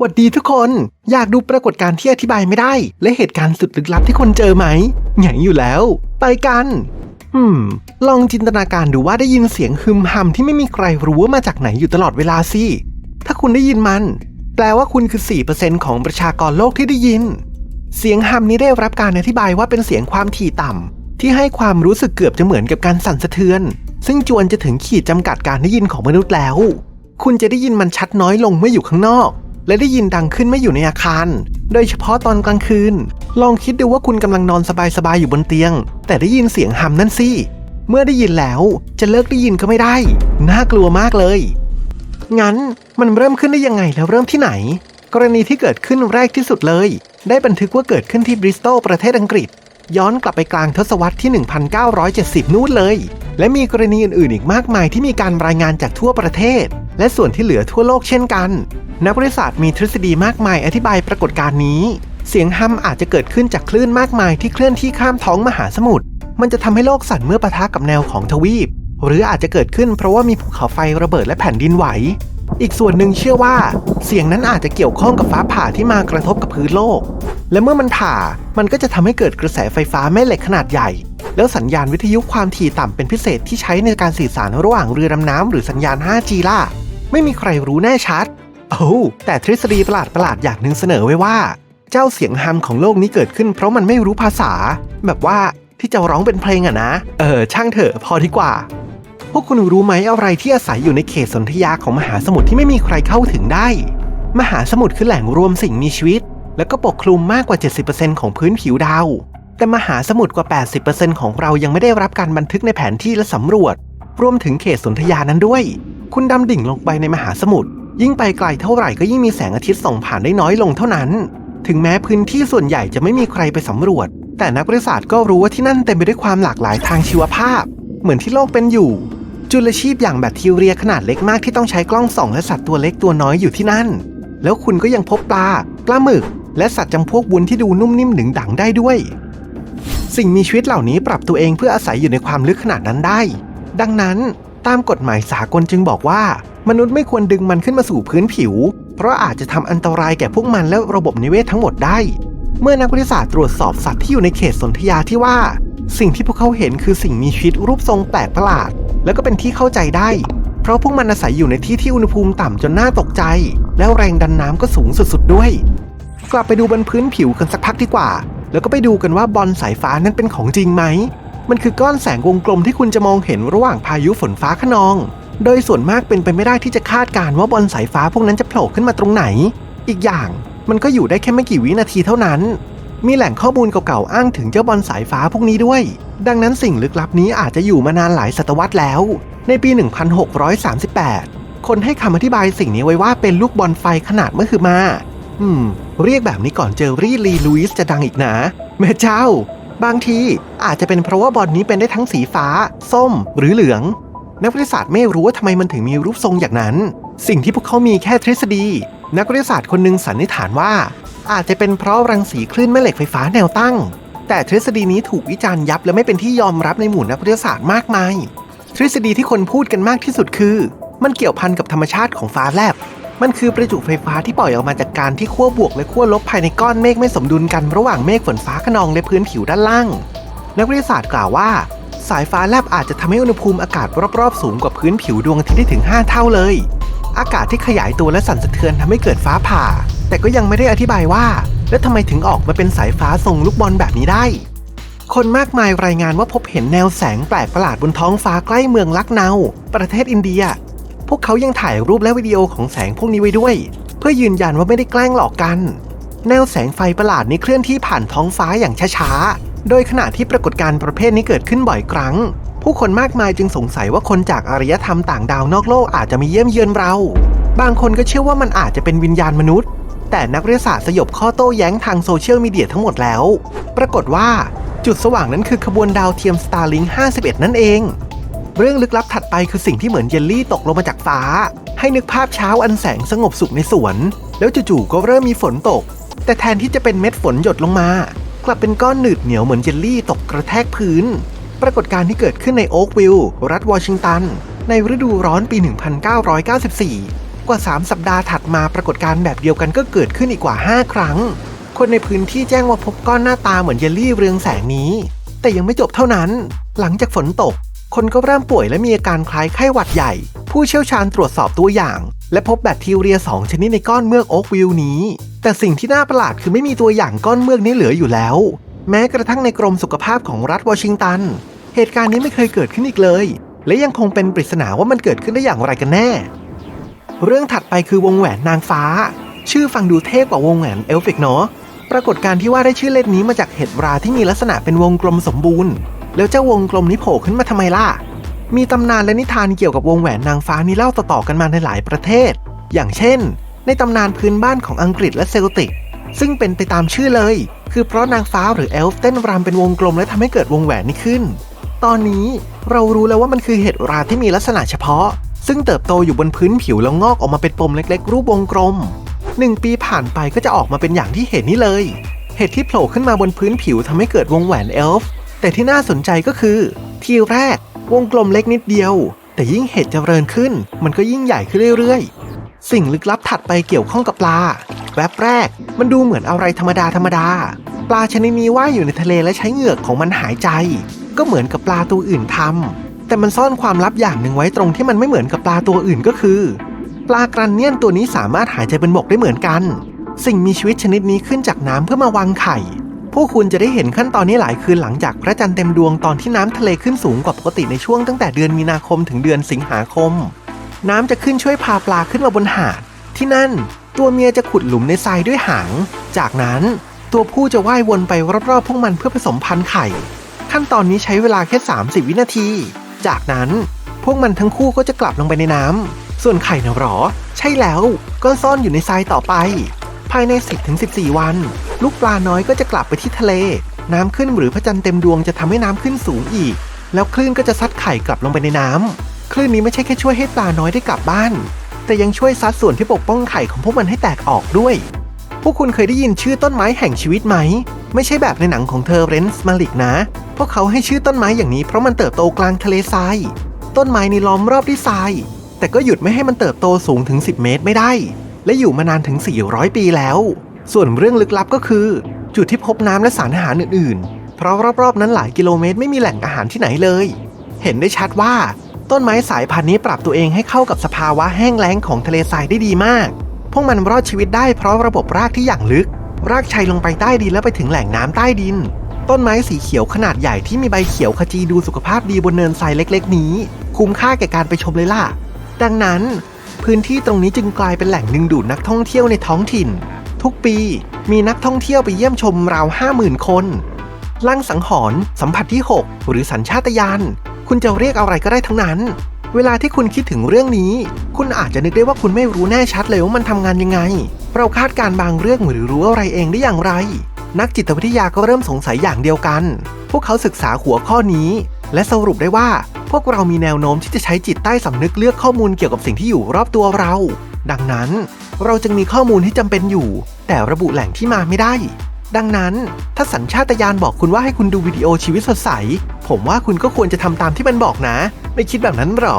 หวัดดีทุกคน อยากดูปรากฏการณ์ที่อธิบายไม่ได้ และเหตุการณ์สุดลึกลับที่คนเจอไหมไงอยู่แล้ว ไปกัน อืม ลองจินตนาการดูว่าได้ยินเสียงฮึมฮัมที่ไม่มีใครรู้ว่ามาจากไหนอยู่ตลอดเวลาสิ ถ้าคุณได้ยินมัน แปลว่าคุณคือ 4%ของประชากรโลกที่ได้ยิน เสียงฮัมนี้ได้รับการอธิบายว่าเป็นเสียงความถี่ต่ำที่ให้ความรู้สึกเกือบจะเหมือนกับการสั่นสะเทือน ซึ่งจวนจะถึงขีดจำกัดการได้ยินของมนุษย์แล้ว คุณจะได้ยินมันชัดน้อยลงเมื่ออยู่ข้างนอก และได้ยินดังขึ้นเมื่อยู่ในอาคาร โดยเฉพาะตอนกลางคืน ลองคิดดูว่าคุณกำลังนอนสบายๆอยู่บนเตียง แต่ได้ยินเสียงฮัมนั่นสิ เมื่อได้ยินแล้วจะเลิกได้ยินก็ไม่ได้ น่ากลัวมากเลย งั้นมันเริ่มขึ้นได้ยังไงแล้วเริ่มที่ไหน กรณีที่เกิดขึ้นแรกที่สุดเลย ได้บันทึกว่าเกิดขึ้นที่บริสตอลประเทศอังกฤษ ย้อนกลับไปกลางทศวรรษที่ 1970 นู่นเลย และมีกรณีอื่นๆอีกมากมายที่มีการรายงานจากทั่วประเทศ และส่วนที่เหลือทั่วโลกเช่นกัน นักวิทยาศาสตร์มีทฤษฎีมากมายอธิบายปรากฏการณ์นี้ เสียงฮัมอาจจะเกิดขึ้นจากคลื่นมากมายที่เคลื่อนที่ข้ามท้องมหาสมุทร มันจะทำให้โลกสั่นเมื่อปะทะกับแนวของทวีป หรืออาจจะเกิดขึ้นเพราะว่ามีภูเขาไฟระเบิดและแผ่นดินไหว อีกส่วนหนึ่งเชื่อว่า เสียงนั้นอาจจะเกี่ยวข้องกับฟ้าผ่าที่มากระทบกับพื้นโลก และเมื่อมันผ่า มันก็จะทำให้เกิดกระแสไฟฟ้าแม่เหล็กขนาดใหญ่แล้วสัญญาณวิทยุความถี่ต่ำเป็นพิเศษที่ใช้ในการสื่อสารระหว่างเรือดำน้ำหรือสัญญาณ 5G ล่ะ ไม่มีใครรู้แน่ชัด โอ้แต่ทฤษฎีประหลาดประหลาดๆอย่างหนึ่งเสนอไว้ว่า เจ้าเสียงฮัมของโลกนี้เกิดขึ้น เพราะมันไม่รู้ภาษา แบบว่าที่จะร้องเป็นเพลงอะนะ เออ ช่างเถอะพอดีกว่า พวกคุณรู้ไหมอะไรที่อาศัยอยู่ในเขตสนธยาของมหาสมุทรที่ไม่มีใครเข้าถึงได้ มหาสมุทรคือแหล่งรวมสิ่งมีชีวิต แล้วก็ปกคลุมมากกว่า 70%ของพื้นผิวดาวแต่มหาสมุทรกว่า 80%ของเรายังไม่ได้รับการบันทึกในแผนที่และสำรวจ รวมถึงเขตสนธยานั้นด้วย คุณดำดิ่งลงไปในมหาสมุทรยิ่งไปไกลเท่าไหร่ก็ยิ่งมีแสงอาทิตย์ส่องผ่านได้น้อยลงเท่านั้น ถึงแม้พื้นที่ส่วนใหญ่จะไม่มีใครไปสำรวจ แต่นักวิทยาศาสตร์ก็รู้ว่าที่นั่นเต็มไปด้วยความหลากหลายทางชีวภาพ เหมือนที่โลกเป็นอยู่ จุลชีพอย่างแบคทีเรียขนาดเล็กมากที่ต้องใช้กล้องส่องและสัตว์ตัวเล็กตัวน้อยอยู่ที่นั่น แล้วคุณก็ยังพบปลาปลาหมึก และสัตว์จำพวกวุ้นที่ดูนุ่มนิ่มหนึ่งดังได้ด้วย สิ่งมีชีวิตเหล่านี้ปรับตัวเองเพื่ออาศัยอยู่ในความลึกขนาดนั้นได้ ดังนั้นตามกฎหมายสากลจึงบอกว่า มนุษย์ไม่ควรดึงมันขึ้นมาสู่พื้นผิว เพราะอาจจะทำอันตรายแก่พวกมันและระบบนิเวศทั้งหมดได้ เมื่อนักวิทยาศาสตร์ตรวจสอบสัตว์ที่อยู่ในเขตสนธยาที่ว่า สิ่งที่พวกเขาเห็นคือสิ่งมีชีวิตรูปทรงแปลกประหลาด แล้วก็เป็นที่เข้าใจได้ เพราะพวกมันอาศัยอยู่ในที่ที่อุณหภูมิต่ำจนน่าตกใจ แล้วแรงดันน้ำก็สูงสุดๆด้วย กลับไปดูบนพื้นผิวกันสักพักดีกว่า แล้วก็ไปดูกันว่าบอลสายฟ้านั้นเป็นของจริงไหม มันคือก้อนแสงวงกลมที่คุณจะมองเห็นระหว่างพายุฝนฟ้าขนอง โดยส่วนมากเป็นไปไม่ได้ที่จะคาดการณ์ว่าบอลสายฟ้าพวกนั้นจะโผล่ขึ้นมาตรงไหน อีกอย่างมันก็อยู่ได้แค่ไม่กี่วินาทีเท่านั้น มีแหล่งข้อมูลเก่าๆอ้างถึงเจ้าบอลสายฟ้าพวกนี้ด้วย ดังนั้นสิ่งลึกลับนี้อาจจะอยู่มานานหลายศตวรรษแล้ว ในปี 1638 คนให้คำอธิบายสิ่งนี้ไว้ว่าเป็นลูกบอลไฟขนาดมหึมา อืม เรียกแบบนี้ก่อนเจอรี่ลีลุยส์จะดังอีกนะแม่เจ้า บางทีอาจจะเป็นเพราะว่าบอลนี้เป็นได้ทั้งสีฟ้า ส้ม หรือเหลือง นักวิทยาศาสตร์ไม่รู้ว่าทำไมมันถึงมีรูปทรงอย่างนั้น สิ่งที่พวกเขามีแค่ทฤษฎี นักวิทยาศาสตร์คนหนึ่งสันนิษฐานว่า อาจจะเป็นเพราะรังสีคลื่นแม่เหล็กไฟฟ้าแนวตั้ง แต่ทฤษฎีนี้ถูกวิจารณ์ยับและไม่เป็นที่ยอมรับในหมู่นักวิทยาศาสตร์มากมาย ทฤษฎีที่คนพูดกันมากที่สุดคือ มันเกี่ยวพันกับธรรมชาติของฟ้าแลบ มันคือประจุไฟฟ้าที่ปล่อยออกมาจากการที่ขั้วบวกและขั้วลบภายในก้อนเมฆไม่สมดุลกันระหว่างเมฆฝนฟ้าขนองและพื้นผิวด้านล่าง นักวิทยาศาสตร์กล่าวว่า สายฟ้าแลบอาจจะทำให้อุณหภูมิอากาศรอบๆสูงกว่าพื้นผิวดวงอาทิตย์ได้ถึง 5 เท่าเลย อากาศที่ขยายตัวและสั่นสะเทือนทำให้เกิดฟ้าผ่า แต่ก็ยังไม่ได้อธิบายว่า แล้วทำไมถึงออกมาเป็นสายฟ้าทรงลูกบอลแบบนี้ได้คนมากมายรายงานว่าพบเห็นแนวแสงแปลกประหลาดบนท้องฟ้าใกล้เมืองลักเนา ประเทศอินเดีย พวกเขายังถ่ายรูปและวิดีโอของแสงพวกนี้ไว้ด้วย เพื่อยืนยันว่าไม่ได้แกล้งหลอกกัน แนวแสงไฟประหลาดนี้เคลื่อนที่ผ่านท้องฟ้าอย่างช้าๆ โดยขณะที่ปรากฏการณ์ประเภทนี้เกิดขึ้นบ่อยครั้ง ผู้คนมากมายจึงสงสัยว่าคนจากอารยธรรมต่างดาวนอกโลกอาจจะมาเยี่ยมเยือนเรา บางคนก็เชื่อว่ามันอาจจะเป็นวิญญาณมนุษย์ แต่นักวิทยาศาสตร์สยบข้อโต้แย้งทางโซเชียลมีเดียทั้งหมดแล้ว ปรากฏว่าจุดสว่างนั้นคือขบวนดาวเทียม Starlink 51 นั่นเอง เรื่องลึกลับถัดไปคือสิ่งที่เหมือนเยลลี่ตกลงมาจากฟ้า ให้นึกภาพเช้าอันแสงสงบสุขในสวน แล้วจู่ๆก็เริ่มมีฝนตก แต่แทนที่จะเป็นเม็ดฝนหยดลงมา กลับเป็นก้อนหนืดเหนียวเหมือนเยลลี่ตกกระแทกพื้น ปรากฏการณ์ที่เกิดขึ้นในโอ๊กวิลล์รัฐวอชิงตัน ในฤดูร้อนปี 1994 กว่า 3 สัปดาห์ถัดมาปรากฏการณ์แบบเดียวกันก็เกิดขึ้นอีกกว่า 5 ครั้ง คนในพื้นที่แจ้งว่าพบก้อนหน้าตาเหมือนเยลลี่เรืองแสงนี้ แต่ยังไม่จบเท่านั้น หลังจากฝนตก คนก็เริ่มป่วยและมีอาการคล้ายไข้หวัดใหญ่ ผู้เชี่ยวชาญตรวจสอบตัวอย่าง และพบแบคทีเรีย 2 ชนิดในก้อนเมือกโอ๊กวิลนี้ แต่สิ่งที่น่าประหลาดคือไม่มีตัวอย่างก้อนเมือกนี้เหลืออยู่แล้ว แม้กระทั่งในกรมสุขภาพของรัฐวอชิงตัน เหตุการณ์นี้ไม่เคยเกิดขึ้นอีกเลย และยังคงเป็นปริศนาว่ามันเกิดขึ้นได้อย่างไรกันแน่ เรื่องถัดไปคือวงแหวนนางฟ้า ชื่อฟังดูเท่กว่าวงแหวนเอลฟิกเนาะปรากฏการณ์ที่ว่าได้ชื่อเล่นนี้มาจากเห็ดราที่มีลักษณะเป็นวงกลมสมบูรณ์ แล้วเจ้าวงกลมนี้โผล่ขึ้นมาทำไมล่ะ มีตำนานและนิทานเกี่ยวกับวงแหวนนางฟ้านี้เล่าต่อๆกันมาในหลายประเทศ อย่างเช่น ในตำนานพื้นบ้านของอังกฤษและเซลติก ซึ่งเป็นไปตามชื่อเลย คือเพราะนางฟ้าหรือเอลฟ์เต้นรำเป็นวงกลมและทำให้เกิดวงแหวนนี้ขึ้น ตอนนี้เรารู้แล้วว่ามันคือเห็ดราที่มีลักษณะเฉพาะ ซึ่งเติบโตอยู่บนพื้นผิวแล้วงอกออกมาเป็นปมเล็ก ๆ รูปวงกลมหนึ่งปีผ่านไปก็จะออกมาเป็นอย่างที่เห็นนี่เลย เห็ดที่โผล่ขึ้นมาบนพื้นผิวทำให้เกิดวงแหวนเอลฟ์ แต่ที่น่าสนใจก็คือทีแรกวงกลมเล็กนิดเดียว แต่ยิ่งเห็ดเจริญขึ้น มันก็ยิ่งใหญ่ขึ้นเรื่อยๆ สิ่งลึกลับถัดไปเกี่ยวข้องกับปลา แวบแรก มันดูเหมือนอะไรธรรมดาธรรมดา ปลาชนิดนี้ว่ายอยู่ในทะเลและใช้เหงือกของมันหายใจ ก็เหมือนกับปลาตัวอื่นทำแต่มันซ่อนความลับอย่างหนึ่งไว้ตรงที่มันไม่เหมือนกับปลาตัวอื่นก็คือ ปลากรันเนียนตัวนี้สามารถหายใจบนบกได้เหมือนกัน สิ่งมีชีวิตชนิดนี้ขึ้นจากน้ำเพื่อมาวางไข่ วกคุณจะได้เห็นขั้นตอนนี้หลายคืนหลังจากพระจันทร์เต็มดวงตอนที่น้ำทะเลขึ้นสูงกว่าปกติในช่วงตั้งแต่เดือนมีนาคมถึงเดือนสิงหาคม น้ำจะขึ้นช่วยพาปลาขึ้นมาบนหาด ที่นั่น ตัวเมียจะขุดหลุมในทรายด้วยหาง จากนั้นตัวผู้จะว่ายวนไปรอบๆพวกมันเพื่อผสมพันธุ์ไข่ ขั้นตอนนี้ใช้เวลาแค่ 30 วินาที จากนั้นพวกมันทั้งคู่ก็จะกลับลงไปในน้ำส่วนไข่นะหรอ ใช่แล้วก็ซ่อนอยู่ในทรายต่อไป ภายใน 10-14 วัน ลูกปลาน้อยก็จะกลับไปที่ทะเล น้ำขึ้นหรือพระจันทร์เต็มดวงจะทำให้น้ำขึ้นสูงอีก แล้วคลื่นก็จะซัดไข่กลับลงไปในน้ำคลื่นนี้ไม่ใช่แค่ช่วยให้ปลาน้อยได้กลับบ้าน แต่ยังช่วยซัดส่วนที่ปกป้องไข่ของพวกมันให้แตกออกด้วย พวกคุณเคยได้ยินชื่อต้นไม้แห่งชีวิตไหม ไม่ใช่แบบในหนังของเธอเรนส์มาลิกนะ พวกเขาให้ชื่อต้นไม้อย่างนี้เพราะมันเติบโตกลางทะเลทราย ต้นไม้นี้ล้อมรอบด้วยทราย แต่ก็หยุดไม่ให้มันเติบโตสูงถึง 10 เมตรไม่ได้ และอยู่มานานถึง 400 ปีแล้ว ส่วนเรื่องลึกลับก็คือ จุดที่พบน้ำและสารอาหารอื่นๆ เพราะรอบๆนั้นหลายกิโลเมตรไม่มีแหล่งอาหารที่ไหนเลย เห็นได้ชัดว่า ต้นไม้สายพันธุ์นี้ปรับตัวเองให้เข้ากับสภาวะแห้งแล้งของทะเลทรายได้ดีมาก พวกมันรอดชีวิตได้เพราะระบบรากที่อย่างลึก รากชัยลงไปใต้ดินแล้วไปถึงแหล่งน้ำใต้ดิน ต้นไม้สีเขียวขนาดใหญ่ที่มีใบเขียวขจีดูสุขภาพดีบนเนินทรายเล็ก ๆ นี้ คุ้มค่าแก่การไปชมเลยล่ะ ดังนั้น พื้นที่ตรงนี้จึงกลายเป็นแหล่งดึงดูดนักท่องเที่ยวในท้องถิ่น ทุกปีมีนักท่องเที่ยวไปเยี่ยมชมราว 50,000 คนลังสังหรณ์สัมผัสที่ 6 หรือสัญชาตญาณคุณจะเรียกอะไรก็ได้ทั้งนั้น เวลาที่คุณคิดถึงเรื่องนี้ คุณอาจจะนึกได้ว่าคุณไม่รู้แน่ชัดเลยว่ามันทำงานยังไง เราคาดการบางเรื่องหรือรู้อะไรเองได้อย่างไร นักจิตวิทยาก็เริ่มสงสัยอย่างเดียวกัน พวกเขาศึกษาหัวข้อนี้ และสรุปได้ว่า พวกเรามีแนวโน้มที่จะใช้จิตใต้สำนึกเลือกข้อมูลเกี่ยวกับสิ่งที่อยู่รอบตัวเรา ดังนั้นเราจึงมีข้อมูลที่จำเป็นอยู่ แต่ระบุแหล่งที่มาไม่ได้ ดังนั้น ถ้าสัญชาตญาณบอกคุณว่าให้คุณดูวิดีโอชีวิตสดใส ผมว่าคุณก็ควรจะทำตามที่มันบอกนะ ไม่คิดแบบนั้นหรอ